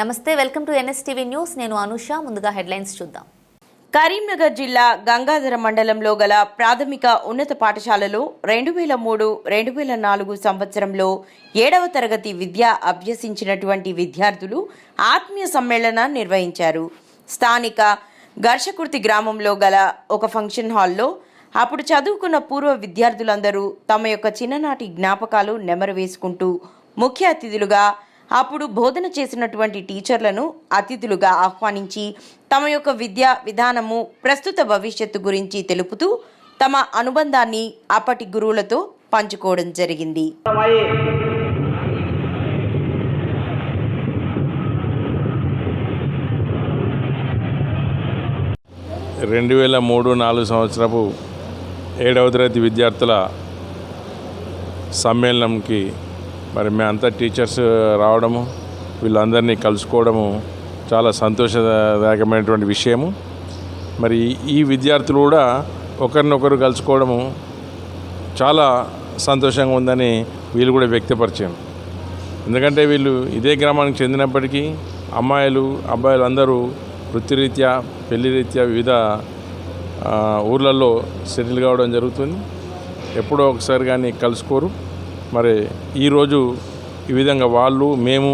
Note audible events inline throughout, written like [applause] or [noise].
నమస్తే welcome to NSTV news. నేను అనుష ముందుగా హెడ్లైన్స్ చూద్దాం. కరీంనగర్ జిల్లా గంగాధర మండలంలో గల ప్రాథమిక ఉన్నత పాఠశాలలో రెండు వేల మూడు రెండు వేల నాలుగు సంవత్సరంలో ఏడవ తరగతి విద్య అభ్యసించినటువంటి విద్యార్థులు ఆత్మీయ సమ్మేళనం నిర్వహించారు. స్థానిక ఘర్షకుర్తి గ్రామంలో గల ఒక ఫంక్షన్ హాల్లో అప్పుడు చదువుకున్న పూర్వ విద్యార్థులందరూ తమ యొక్క చిన్ననాటి జ్ఞాపకాలు నెమరు వేసుకుంటూ ముఖ్య అతిథులుగా అప్పుడు బోధన చేసినటువంటి టీచర్లను అతిథులుగా ఆహ్వానించి తమ యొక్క విద్యా విధానము ప్రస్తుత భవిష్యత్తు గురించి తెలుపుతూ తమ అనుబంధాన్ని అప్పటి గురువులతో పంచుకోవడం జరిగింది. రెండు వేల మూడు నాలుగు సంవత్సరపు ఏడవ తరగతి విద్యార్థుల సమ్మేళనంకి మరి మేమంతా టీచర్స్ రావడము వీళ్ళందరినీ కలుసుకోవడము చాలా సంతోషదాయకమైనటువంటి విషయము. మరి ఈ విద్యార్థులు కూడా ఒకరినొకరు కలుసుకోవడము చాలా సంతోషంగా ఉందని వీళ్ళు కూడా వ్యక్తపరిచారు. ఎందుకంటే వీళ్ళు ఇదే గ్రామానికి చెందినప్పటికీ అమ్మాయిలు అబ్బాయిలు అందరూ వృత్తిరీత్యా పెళ్ళి రీత్యా వివిధ ఊర్లలో సెటిల్ కావడం జరుగుతుంది. ఎప్పుడో ఒకసారి కానీ కలుసుకోరు. మరి ఈరోజు ఈ విధంగా వాళ్ళు మేము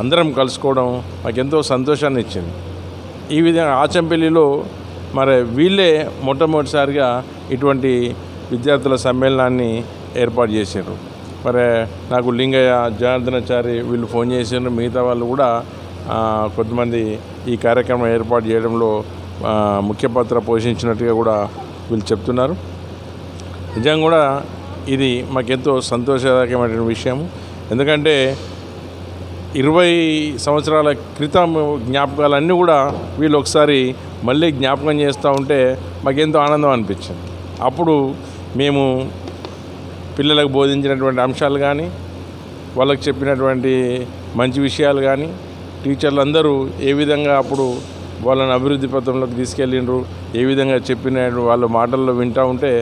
అందరం కలుసుకోవడం మాకెంతో సంతోషాన్ని ఇచ్చింది. ఈ విధంగా ఆచంపల్లిలో మరి వీళ్ళే మొట్టమొదటిసారిగా ఇటువంటి విద్యార్థుల సమ్మేళనాన్ని ఏర్పాటు చేశారు. మరి నాకు లింగయ్య జనార్దనాచారి వీళ్ళు ఫోన్ చేశారు మిగతా వాళ్ళు కూడా కొంతమంది ఈ కార్యక్రమం ఏర్పాటు చేయడంలో ముఖ్య పాత్ర పోషించినట్టుగా కూడా వీళ్ళు చెప్తున్నారు. నిజంగా కూడా ఇది మాకెంతో సంతోషదాయకమైన విషయం ఎందుకంటే ఇరవై సంవత్సరాల క్రితం జ్ఞాపకాలన్నీ కూడా వీళ్ళు ఒకసారి మళ్ళీ జ్ఞాపకం చేస్తూ ఉంటే మాకెంతో ఆనందం అనిపించింది. అప్పుడు మేము పిల్లలకు బోధించినటువంటి అంశాలు కానీ వాళ్ళకి చెప్పినటువంటి మంచి విషయాలు కానీ టీచర్లు అందరూ ఏ విధంగా అప్పుడు వాళ్ళని అభివృద్ధి పథంలోకి తీసుకెళ్ళిండ్రు ఏ విధంగా చెప్పిన వాళ్ళ మాటల్లో వింటూ ఉంటే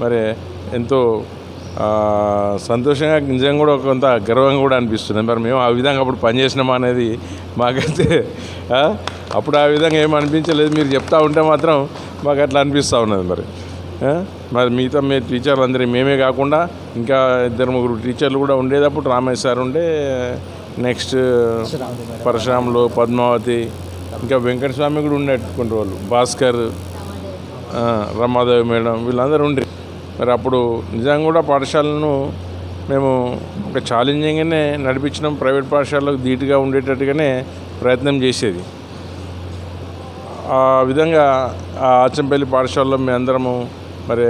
మరి ఎంతో సంతోషంగా నిజంగా కూడా కొంత గర్వంగా కూడా అనిపిస్తుంది. మరి మేము ఆ విధంగా అప్పుడు పనిచేసినామా అనేది మాకైతే అప్పుడు ఆ విధంగా ఏం అనిపించలేదు. మీరు చెప్తా ఉంటే మాత్రం మాకు అట్లా అనిపిస్తూ ఉన్నది మరి. మరి మిగతా మీ టీచర్లు అందరి మేమే కాకుండా ఇంకా ఇద్దరు ముగ్గురు టీచర్లు కూడా ఉండేటప్పుడు అప్పుడు సార్ ఉండే నెక్స్ట్ పరశురాములు పద్మావతి ఇంకా వెంకటస్వామి కూడా ఉండేటువంటి వాళ్ళు. భాస్కర్ రమాదేవి మేడం వీళ్ళందరూ ఉండ్రి మరి అప్పుడు నిజంగా కూడా పాఠశాలను మేము ఒక ఛాలెంజింగ్గానే నడిపించడం ప్రైవేట్ పాఠశాలకు ధీటుగా ఉండేటట్టుగానే ప్రయత్నం చేసేది. ఆ విధంగా ఆ ఆచంపల్లి పాఠశాలలో మేము అందరము మరి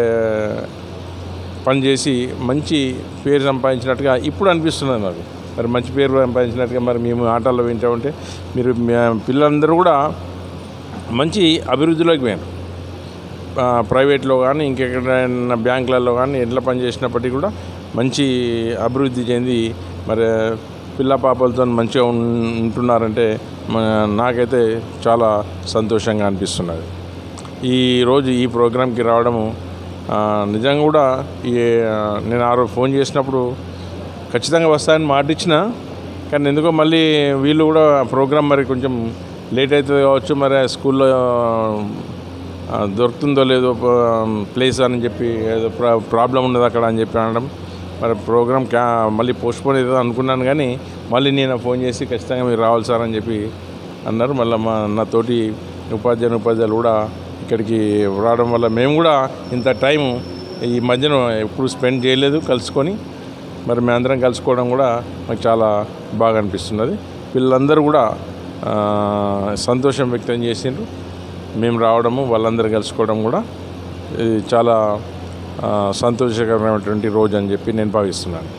పనిచేసి మంచి పేరు సంపాదించినట్టుగా ఇప్పుడు అనిపిస్తున్నది నాకు మరి మంచి పేరు సంపాదించినట్టుగా మరి మేము ఆటల్లో వింటూ ఉంటే మీరు పిల్లలందరూ కూడా మంచి అభివృద్ధిలోకి పోయారు. ప్రైవేట్లో కానీ ఇంకెక్కడైనా బ్యాంకులలో కానీ ఎట్లా పనిచేసినప్పటికీ కూడా మంచి అభివృద్ధి చెంది మరి పిల్ల పాపలతో మంచిగా ఉంటున్నారంటే నాకైతే చాలా సంతోషంగా అనిపిస్తున్నది. ఈ రోజు ఈ ప్రోగ్రాంకి రావడము నిజంగా కూడా ఈ నేను ఆ రోజు ఫోన్ చేసినప్పుడు ఖచ్చితంగా వస్తాయని మాట ఇచ్చిన కానీ ఎందుకో మళ్ళీ వీళ్ళు కూడా ప్రోగ్రాం మరి కొంచెం లేట్ అవుతుంది కావచ్చు మరి స్కూల్లో దొరుకుతుందో లేదో ప్లేస్ అని చెప్పి ఏదో ప్రాబ్లం ఉన్నది అక్కడ అని చెప్పి అనడం. మరి ప్రోగ్రామ్ క్యా మళ్ళీ పోస్ట్పోన్ అవుతుంది అనుకున్నాను కానీ మళ్ళీ నేను ఫోన్ చేసి ఖచ్చితంగా మీరు రావాలి సార్ అని చెప్పి అన్నారు. మళ్ళీ మా నాతోటి ఉపాధ్యాయులు ఉపాధ్యాయులు కూడా ఇక్కడికి రావడం వల్ల మేము కూడా ఇంత టైం ఈ మధ్యన ఎప్పుడు స్పెండ్ చేయలేదు కలుసుకొని. మరి మేమందరం కలుసుకోవడం కూడా మాకు చాలా బాగా అనిపిస్తున్నది. పిల్లలందరూ కూడా సంతోషం వ్యక్తం చేసిండ్రు. మేము రావడము వాళ్ళందరూ కలుసుకోవడం కూడా ఇది చాలా సంతోషకరమైనటువంటి రోజు అని చెప్పి నేను భావిస్తున్నాను.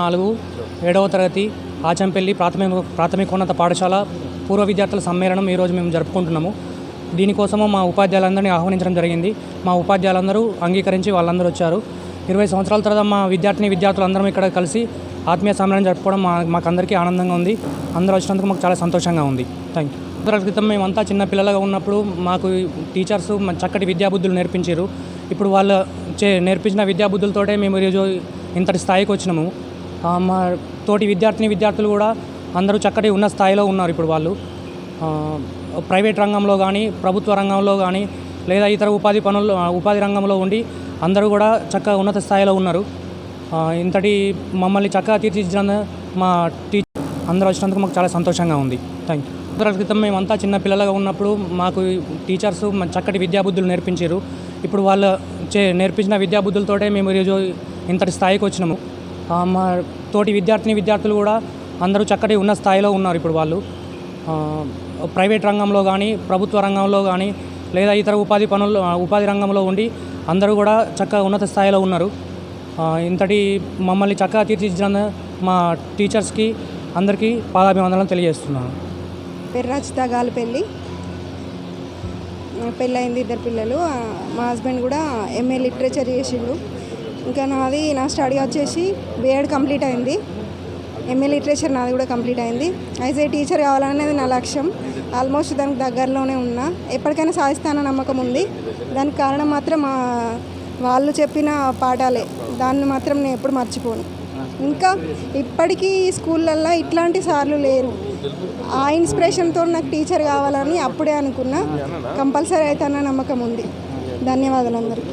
నాలుగు ఏడవ తరగతి ఆచంపల్లి ప్రాథమిక ప్రాథమికోన్నత పాఠశాల పూర్వ విద్యార్థుల సమ్మేళనం ఈరోజు మేము జరుపుకుంటున్నాము. దీనికోసము మా ఉపాధ్యాయులందరినీ ఆహ్వానించడం జరిగింది. మా ఉపాధ్యాయులందరూ అంగీకరించి వాళ్ళందరూ వచ్చారు. ఇరవై సంవత్సరాల తర్వాత మా విద్యార్థిని విద్యార్థులందరం ఇక్కడ కలిసి ఆత్మీయ సమ్మేళనం జరుపుకోవడం మా మాకందరికీ ఆనందంగా ఉంది. అందరూ వచ్చినందుకు మాకు చాలా సంతోషంగా ఉంది. థ్యాంక్ యూ సంవత్సరాల క్రితం మేమంతా చిన్న పిల్లలుగా ఉన్నప్పుడు మాకు టీచర్స్ చక్కటి విద్యాబుద్ధులు నేర్పించారు. ఇప్పుడు వాళ్ళు చే నేర్పించిన విద్యాబుద్ధులతోటే మేము ఈరోజు ఇంతటి స్థాయికి వచ్చినాము. మా తోటి విద్యార్థిని విద్యార్థులు కూడా అందరూ చక్కటి ఉన్న స్థాయిలో ఉన్నారు ఇప్పుడు వాళ్ళు. ప్రైవేట్ రంగంలో కానీ ప్రభుత్వ రంగంలో కానీ లేదా ఇతర ఉపాధి పనుల్లో ఉపాధి రంగంలో ఉండి అందరూ కూడా చక్కగా ఉన్నత స్థాయిలో ఉన్నారు. ఇంతటి మమ్మల్ని చక్కగా తీర్చిదిద్దిన మా టీచర్ అందరూ వచ్చినందుకు మాకు చాలా సంతోషంగా ఉంది. థ్యాంక్ యూ సంవత్సరాల క్రితం మేమంతా చిన్న పిల్లలుగా ఉన్నప్పుడు మాకు టీచర్స్ చక్కటి విద్యాబుద్ధులు నేర్పించారు. ఇప్పుడు వాళ్ళు చే నేర్పించిన విద్యాబుద్ధులతోటే మేము ఈరోజు ఇంతటి స్థాయికి వచ్చినాము. మా తోటి విద్యార్థిని విద్యార్థులు కూడా అందరూ చక్కటి ఉన్న స్థాయిలో ఉన్నారు ఇప్పుడు వాళ్ళు. ప్రైవేట్ రంగంలో కానీ ప్రభుత్వ రంగంలో కానీ లేదా ఇతర ఉపాధి పనుల్లో ఉపాధి రంగంలో ఉండి అందరూ కూడా చక్కగా ఉన్నత స్థాయిలో ఉన్నారు. ఇంతటి మమ్మల్ని చక్కగా తీర్చిదిద్దిన మా టీచర్స్కి అందరికీ పాదాభివందనలు తెలియజేస్తున్నాను. పేరు రచిత గాలిపల్లి. పెళ్ళయింది ఇద్దరు పిల్లలు. మా హస్బెండ్ కూడా ఎంఏ లిటరేచర్ చేసిండు. ఇంకా నాది నా స్టడీ వచ్చేసి బీఎడ్ కంప్లీట్ అయింది. ఎంఏ లిటరేచర్ నాది కూడా కంప్లీట్ అయింది. అయితే టీచర్ కావాలనేది నా లక్ష్యం. ఆల్మోస్ట్ దానికి దగ్గరలోనే ఉన్నా. ఎప్పటికైనా సాధిస్తానన్న నమ్మకం ఉంది. దానికి కారణం మాత్రం మా వాళ్ళు చెప్పిన పాఠాలే. దాన్ని మాత్రం నేను ఎప్పుడు మర్చిపోను. ఇంకా ఇప్పటికీ స్కూళ్ళల్లో ఇట్లాంటి సార్లు లేరు. ఆ ఇన్స్పిరేషన్తో నాకు టీచర్ కావాలని అప్పుడే అనుకున్నా. కంపల్సరీ అవుతానన్న నమ్మకం ఉంది. ధన్యవాదాలు అందరికీ.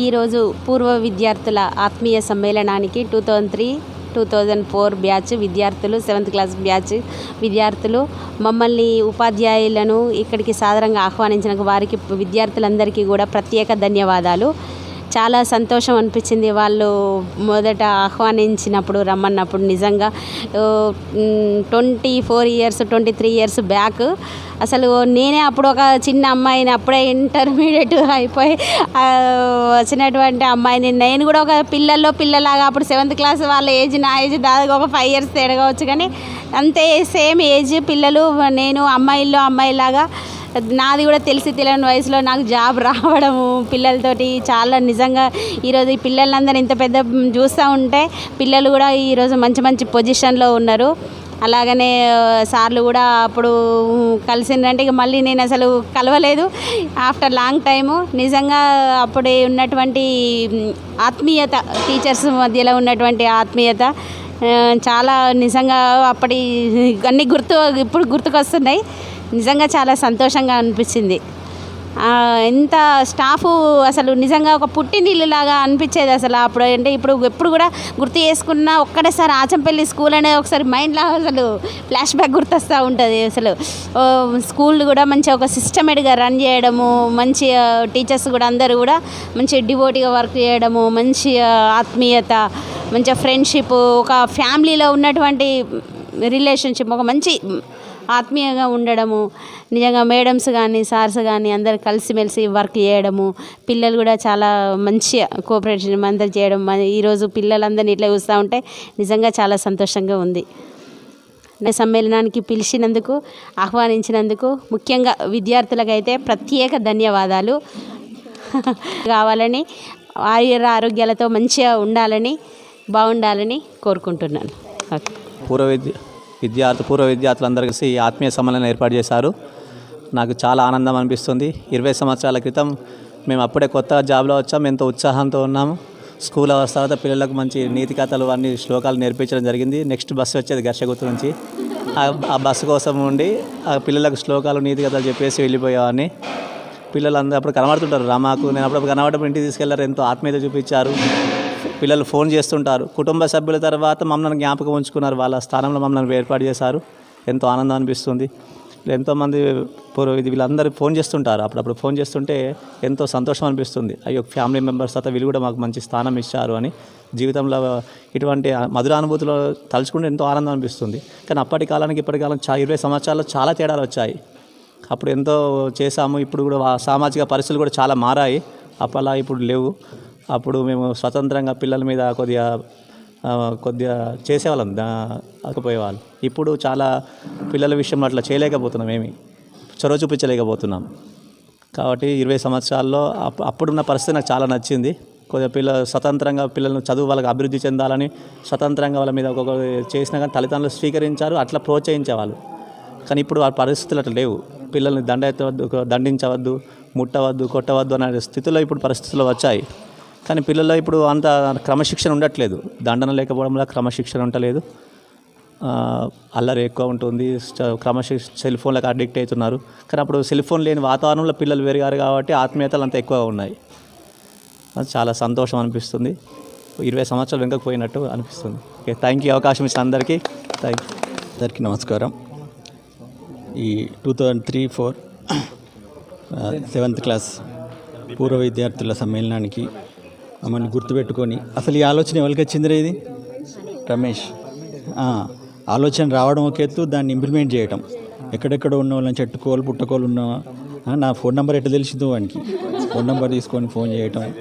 ఈరోజు పూర్వ విద్యార్థుల ఆత్మీయ సమ్మేళనానికి two thousand three two thousand four batch విద్యార్థులు సెవెంత్ క్లాస్ బ్యాచ్ విద్యార్థులు మమ్మల్ని ఉపాధ్యాయులను ఇక్కడికి సాధారణంగా ఆహ్వానించిన వారికి విద్యార్థులందరికీ కూడా ప్రత్యేక ధన్యవాదాలు. చాలా సంతోషం అనిపించింది. వాళ్ళు మొదట ఆహ్వానించినప్పుడు రమ్మన్నప్పుడు నిజంగా twenty four years twenty three years back అసలు నేనే అప్పుడు ఒక చిన్న అమ్మాయిని అప్పుడే ఇంటర్మీడియట్ అయిపోయి వచ్చినటువంటి అమ్మాయిని నేను కూడా ఒక పిల్లల్లో పిల్లలాగా అప్పుడు సెవెంత్ క్లాస్ వాళ్ళ ఏజ్ నా ఏజ్ దాదాపు ఒక ఫైవ్ ఇయర్స్ తేడగవచ్చు కానీ అంతే సేమ్ ఏజ్ పిల్లలు నేను అమ్మాయిల్లో అమ్మాయిలాగా నాది కూడా తెలిసి తెలియని వయసులో నాకు జాబ్ రావడము పిల్లలతోటి చాలా నిజంగా ఈరోజు ఈ పిల్లలందరూ ఇంత పెద్ద చూస్తూ ఉంటే పిల్లలు కూడా ఈరోజు మంచి మంచి పొజిషన్లో ఉన్నారు. అలాగనే సార్లు కూడా అప్పుడు కలిసిందంటే ఇక మళ్ళీ నేను అసలు కలవలేదు. ఆఫ్టర్ లాంగ్ టైము నిజంగా అప్పుడే ఉన్నటువంటి ఆత్మీయత టీచర్స్ మధ్యలో ఉన్నటువంటి ఆత్మీయత చాలా నిజంగా అప్పటి అన్నీ గుర్తు ఇప్పుడు గుర్తుకొస్తున్నాయి. నిజంగా చాలా సంతోషంగా అనిపించింది. ఎంత స్టాఫ్ అసలు నిజంగా ఒక పుట్టినిల్లులాగా అనిపించేది అసలు అప్పుడు. అంటే ఇప్పుడు ఎప్పుడు కూడా గుర్తు చేసుకున్న ఒక్కడేసారి ఆచంపల్లి స్కూల్ అనేది ఒకసారి మైండ్లో అసలు ఫ్లాష్ బ్యాక్ గుర్తొస్తూ ఉంటుంది. అసలు స్కూల్ కూడా మంచి ఒక సిస్టమేటిక్గా రన్ చేయడము మంచి టీచర్స్ కూడా అందరూ కూడా మంచి డివోటీగా వర్క్ చేయడము మంచి ఆత్మీయత మంచి ఫ్రెండ్షిప్ ఒక ఫ్యామిలీలో ఉన్నటువంటి రిలేషన్షిప్ ఒక మంచి ఆత్మీయంగా ఉండడము నిజంగా మేడమ్స్ కానీ సార్స్ కానీ అందరు కలిసిమెలిసి వర్క్ చేయడము పిల్లలు కూడా చాలా మంచిగా కోఆపరేషన్ అందరు చేయడం ఈరోజు పిల్లలందరినీ ఇట్లా చూస్తూ ఉంటే నిజంగా చాలా సంతోషంగా ఉంది. సమ్మేళనానికి పిలిచినందుకు ఆహ్వానించినందుకు ముఖ్యంగా విద్యార్థులకైతే ప్రత్యేక ధన్యవాదాలు. కావాలని ఆయుర ఆరోగ్యాలతో మంచిగా ఉండాలని బాగుండాలని కోరుకుంటున్నాను. ఓకే. పూర్వ విద్య విద్యార్థి పూర్వ విద్యార్థులందరూ కలిసి ఆత్మీయ సమ్మేళనం ఏర్పాటు చేశారు. నాకు చాలా ఆనందం అనిపిస్తుంది. ఇరవై సంవత్సరాల క్రితం మేము అప్పుడే కొత్త జాబ్లో వచ్చాం. ఎంతో ఉత్సాహంతో ఉన్నాము. స్కూల్ అవర్స్ తర్వాత పిల్లలకు మంచి నీతి కథలు అన్ని శ్లోకాలు నేర్పించడం జరిగింది. నెక్స్ట్ బస్సు వచ్చేది ఘర్షగుత్తు నుంచి. ఆ- ఆ బస్సు కోసం ఉండి ఆ పిల్లలకు శ్లోకాలు నీతి కథలు చెప్పేసి వెళ్ళిపోయేవాడిని. పిల్లలు అందరూ అప్పుడు కనబడుతుంటారు. రామాకు నేను అప్పుడు కనబడప్పుడు ఇంటికి తీసుకెళ్ళారు. ఎంతో ఆత్మీయత చూపించారు. పిల్లలు ఫోన్ చేస్తుంటారు. కుటుంబ సభ్యుల తర్వాత మమ్మల్ని జ్ఞాపకం ఉంచుకున్నారు. వాళ్ళ స్థానంలో మమ్మల్ని ఏర్పాటు చేశారు. ఎంతో ఆనందం అనిపిస్తుంది. ఎంతోమంది పూర్వ ఇది వీళ్ళందరూ ఫోన్ చేస్తుంటారు. అప్పుడప్పుడు ఫోన్ చేస్తుంటే ఎంతో సంతోషం అనిపిస్తుంది. అయ్యో ఫ్యామిలీ మెంబర్స్ తర్వాత వీళ్ళు కూడా మాకు మంచి స్థానం ఇచ్చారు అని జీవితంలో ఇటువంటి మధుర అనుభూతులు తలుచుకుంటే ఎంతో ఆనందం అనిపిస్తుంది. కానీ అప్పటి కాలానికి ఇప్పటి కాలం చా ఇరవై సంవత్సరాల్లో చాలా తేడాలు వచ్చాయి. అప్పుడు ఎంతో చేశాము. ఇప్పుడు కూడా సామాజిక పరిస్థితులు కూడా చాలా మారాయి. అప్పలా ఇప్పుడు లేవు. అప్పుడు మేము స్వతంత్రంగా పిల్లల మీద కొద్దిగా కొద్దిగా చేసేవాళ్ళం దా అకపోయేవాళ్ళు ఇప్పుడు చాలా పిల్లల విషయంలో అట్లా చేయలేకపోతున్నాం ఏమి. చొరవ చూపించలేకపోతున్నాం. కాబట్టి ఇరవై సంవత్సరాల్లో అప్ అప్పుడున్న పరిస్థితి నాకు చాలా నచ్చింది. కొద్దిగా పిల్ల స్వతంత్రంగా పిల్లలను చదువు వాళ్ళకి అభివృద్ధి చెందాలని స్వతంత్రంగా వాళ్ళ మీద ఒక్కొక్క చేసినా కానీ తల్లిదండ్రులు స్వీకరించారు అట్లా ప్రోత్సహించేవాళ్ళు. కానీ ఇప్పుడు ఆ పరిస్థితులు అట్లా లేవు. పిల్లల్ని దండ దండించవద్దు ముట్టవద్దు కొట్టవద్దు అనే స్థితిలో ఇప్పుడు పరిస్థితులు వచ్చాయి. కానీ పిల్లల్లో ఇప్పుడు అంత క్రమశిక్షణ ఉండట్లేదు. దండన లేకపోవడం వల్ల క్రమశిక్షణ ఉండలేదు అల్లరి ఎక్కువ ఉంటుంది. క్రమశిక్ష సెల్ ఫోన్లకు అడిక్ట్ అవుతున్నారు. కానీ అప్పుడు సెల్ ఫోన్ లేని వాతావరణంలో పిల్లలు పెరిగారు కాబట్టి ఆత్మీయతలు అంత ఎక్కువగా ఉన్నాయి. అది చాలా సంతోషం అనిపిస్తుంది. ఇరవై సంవత్సరాలు వెనకకు పోయినట్టు అనిపిస్తుంది. Okay thank you. అవకాశం ఇచ్చిన అందరికీ థ్యాంక్ యూ. అందరికీ నమస్కారం. ఈ two thousand three four seventh class పూర్వ విద్యార్థుల సమ్మేళనానికి మమ్మల్ని గుర్తుపెట్టుకొని. అసలు ఈ ఆలోచన ఎవరికి వచ్చిందిరా ఇది? రమేష్. ఆలోచన రావడం ఒక ఎత్తు దాన్ని ఇంప్లిమెంట్ చేయటం. ఎక్కడెక్కడ ఉన్న వాళ్ళని చెట్టుకోలు పుట్టకోలు ఉన్న ఆ, నా ఫోన్ నెంబర్ ఎట్లా తెలిసిందో వానికి. ఫోన్ నెంబర్ తీసుకొని ఫోన్ చేయటం.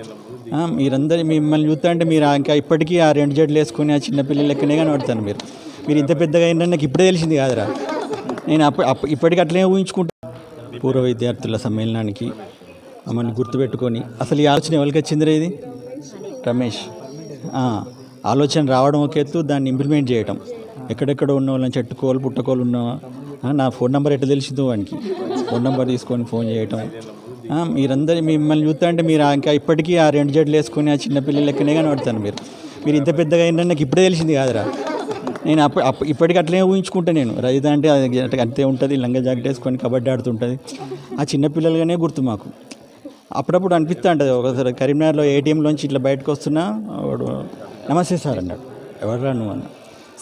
మీరందరి మిమ్మల్ని చూస్తా అంటే మీరు ఇంకా ఇప్పటికీ ఆ రెండు జడ్లు వేసుకొని ఆ చిన్న పిల్లలు లెక్కనే కనబడతాను మీరు. మీరు ఇంత పెద్దగా అయినా నాకు ఇప్పుడే తెలిసింది కాదురా. నేను అప్పుడు అప్పు- ఇప్పటికీ అట్లనే ఊహించుకుంటా. పూర్వ విద్యార్థుల సమ్మేళనానికి మమ్మల్ని గుర్తుపెట్టుకొని. అసలు ఈ ఆలోచన ఎవరికి వచ్చిందిరా ఇది? రమేష్. ఆలోచన రావడం ఒక ఎత్తు దాన్ని ఇంప్లిమెంట్ చేయటం. ఎక్కడెక్కడ ఉన్న వాళ్ళని చెట్టుకోలు పుట్టకోలు ఉన్న నా ఫోన్ నెంబర్ ఎట్లా తెలిసిందో వానికి. ఫోన్ నెంబర్ తీసుకొని ఫోన్ చేయటం. మీరందరూ మీరందరి మిమ్మల్ని చూస్తా అంటే మీరు ఇంకా ఇప్పటికీ ఆ రెండు జడ్లు వేసుకొని ఆ చిన్న కానీ లెక్కనే కనబడతాను మీరు. మీరు ఇంత పెద్దగా అయిందని నాకు ఇప్పుడే తెలిసింది కాదురా. నేను అప్పుడు అప్పు ఇప్పటికీ అట్లనే ఊహించుకుంటా నేను. రజిత అంటే అది అంతే ఉంటుంది లంగా జాకెట్ వేసుకొని కబడ్డీ ఆడుతుంటుంది. ఆ చిన్నపిల్లలుగానే గుర్తు మాకు. అప్పుడప్పుడు అనిపిస్తూ ఉంటుంది. ఒకసారి కరీంనగర్లో ఏటీఎంలోంచి ఇట్లా బయటకు వస్తున్నా వాడు నమస్తే సార్ అన్నాడు. ఎవరు నువ్వు? అన్న.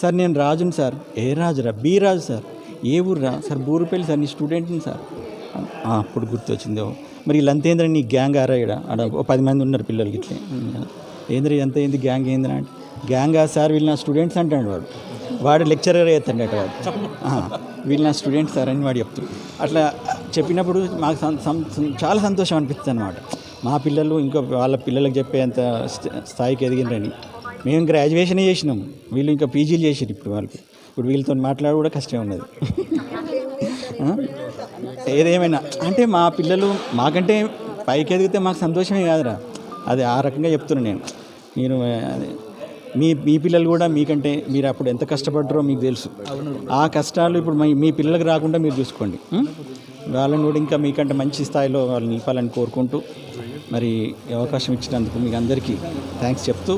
సార్ నేను రాజుని సార్. ఏ రాజురా? B Raju sir. ఏ ఊర్రా? సార్ బూరుపల్లి సార్ నీ స్టూడెంట్ని సార్. అప్పుడు గుర్తొచ్చింది. మరి వీళ్ళంతేంద్ర నీ గ్యాంగ్ ఆరాయడా ఇక్కడ ఆడ ఓ పది మంది ఉన్నారు పిల్లలకి ఇట్లా ఏంద్ర ఎంత ఏంది గ్యాంగ్ ఏంద్రా అంటే? గ్యాంగ్ ఆ సార్ వీళ్ళు నా స్టూడెంట్స్ అంటాడు వాడు. వాడు లెక్చరర్ అవుతాడట వాడు. వీళ్ళు నా స్టూడెంట్స్ సార్ అని వాడు చెప్తాడు. అట్లా చెప్పినప్పుడు మాకు చాలా సంతోషం అనిపిస్తుంది అనమాట మా పిల్లలు ఇంకా వాళ్ళ పిల్లలకు చెప్పేంత స్థ- స్థాయికి ఎదిగినరని. మేము గ్రాడ్యుయేషన్ చేసినాం. వీళ్ళు ఇంకా పీజీలు చేసారు ఇప్పుడు వాళ్ళకి. ఇప్పుడు వీళ్ళతో మాట్లాడ కూడా కష్టం ఉన్నది? [laughs] ఏదేమైనా. అంటే మా పిల్లలు మాకంటే పైకి ఎదిగితే మాకు సంతోషమే కాదురా. అది ఆ రకంగా చెప్తున్నాను నేను. మీరు అదే మీ మీ పిల్లలు కూడా మీకంటే మీరు అప్పుడు ఎంత కష్టపడ్డారో మీకు తెలుసు. ఆ కష్టాలు ఇప్పుడు మీ మీ పిల్లలకు రాకుండా మీరు చూసుకోండి? వాళ్ళని కూడా ఇంకా మీకంటే మంచి స్థాయిలో వాళ్ళు నిలపాలని కోరుకుంటూ మరి అవకాశం ఇచ్చినందుకు మీకు అందరికీ థ్యాంక్స్ చెప్తూ